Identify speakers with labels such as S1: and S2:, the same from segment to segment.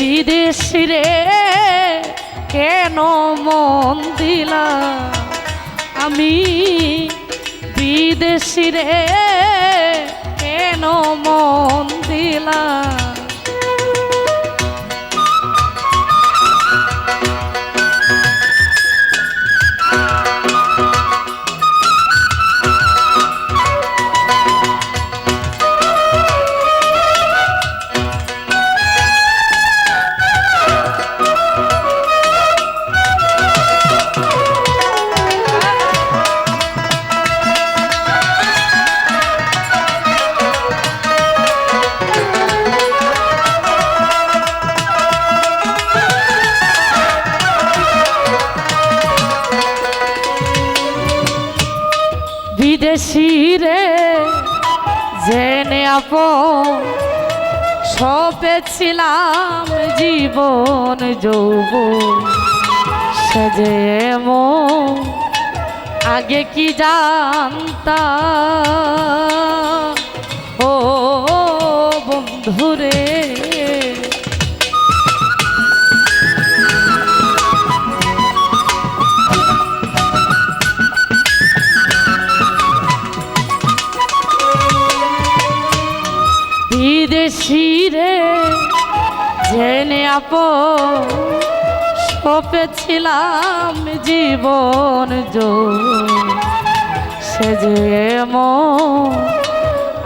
S1: বিদেশি রে কেন মন দিলা? আমি বিদেশি রে কেন মন দিলা? আপ সপেছিলাম জীবন যৌব সেজে আগে কি জানতা ও বন্ধুরে বিদেশি রে জেনে আপ সপেছিলাম জীবন জো সে যে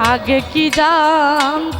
S1: আগে কি জানতা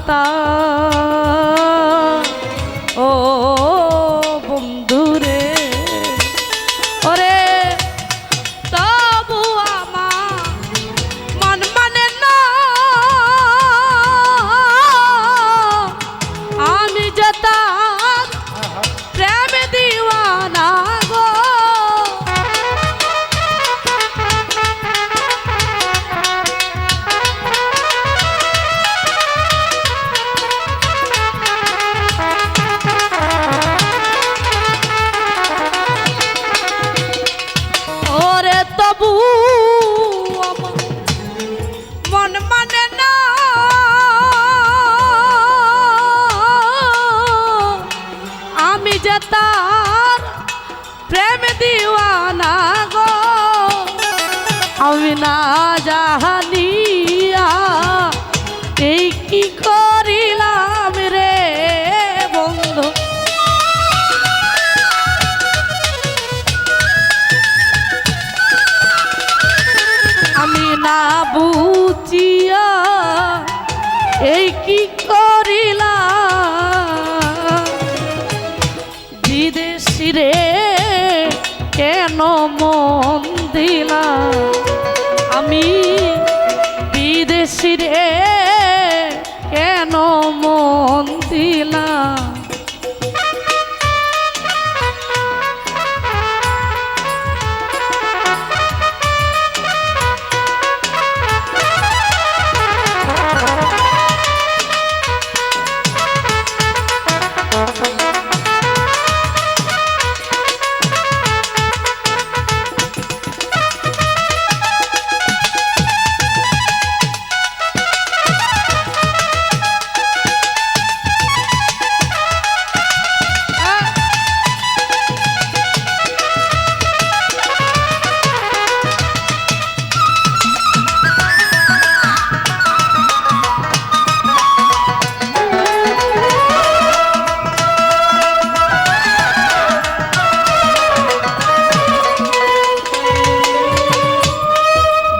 S1: আমি কেন মন দিলা? আমি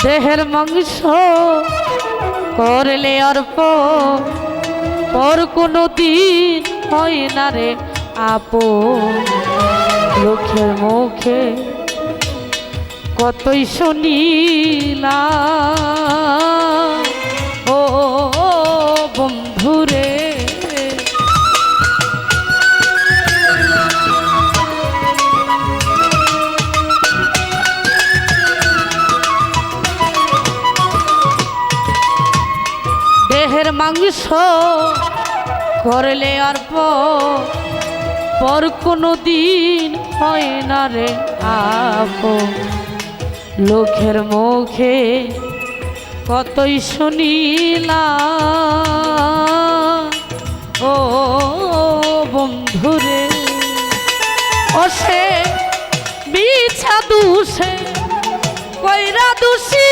S1: দেহের মাংস করলে অর্প। পর কোনো দিন হয় না রে আপো লোকের মুখে কতই শুনিলা ও বন্ধুরে মাংস করলে অর্প পর কোনো দিন হয় না রে আপ লোকের মুখে কতই শুনিলা ও বন্ধুরে ও সে বিছা দুষে, কইরা দোষী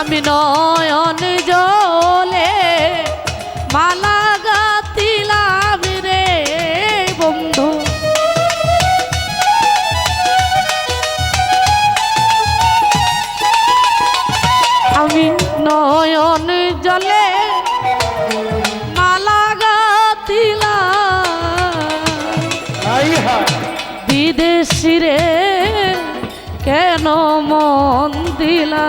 S1: আমি নয়ন জলে মালা গাতিলাম রে বন্ধু। আমি নয়ন জলে মালা গাতিলাম
S2: হাই হাই
S1: বিদেশি রে কেন মন দিলা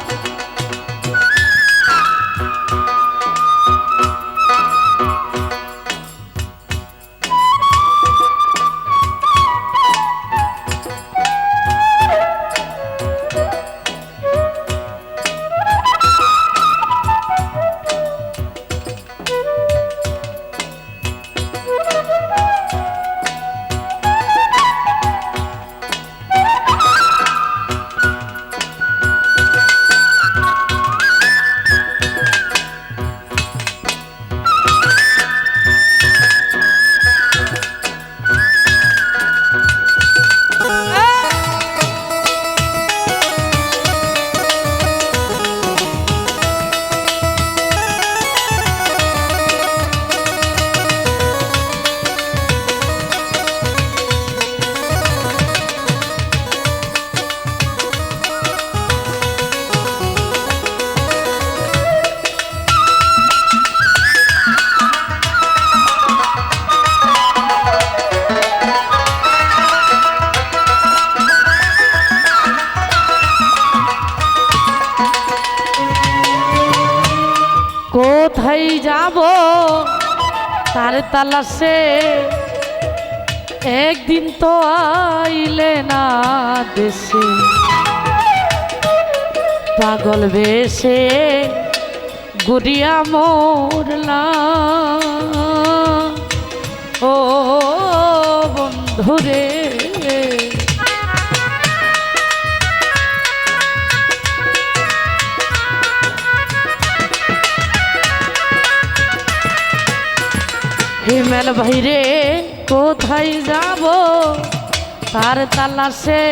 S1: যাব তার তালাশে একদিন তো আইলে না দেশে। পাগল বেশে গুড়িয়া মোরলা। ও বন্ধুরে। হিমেল ভাইরে, কোথায় যাব? তার তালাশে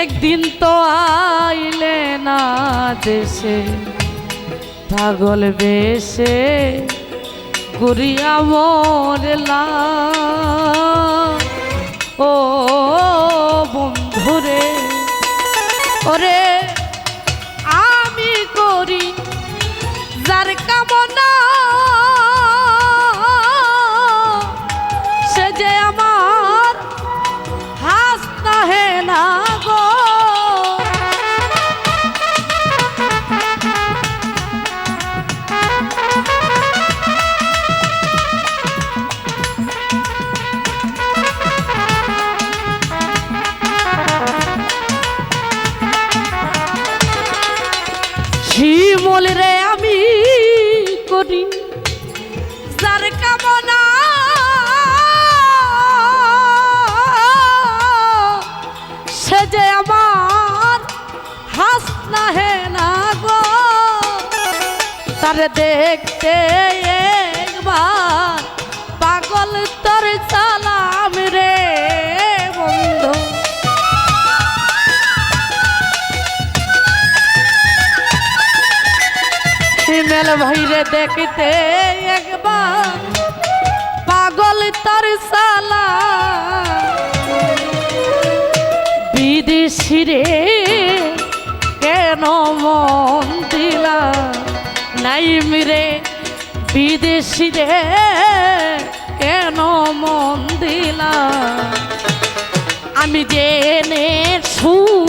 S1: একদিন তো আইলে না দেশে। পাগল বেশে গুড়িয়া মরলা। ও বন্ধুরে, ওরে শিমল রে আমি করি। যার কামনা সে যে আমার হাসনা হে না গো। তার দেখতে একবার ভাইরে দেখতে একবার, পাগল তার সালা। বিদেশি রে কেন মন দিলা? নাই মিরে বিদেশি রে কেন মন দিলাম আমি জেনে শুনে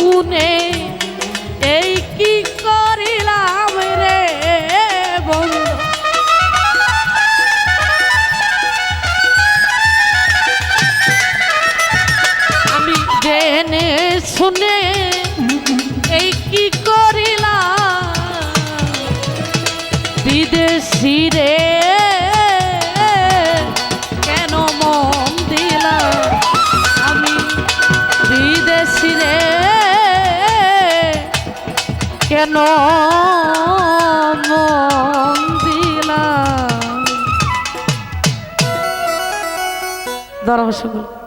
S1: কেন দিলা দিলাম দরবার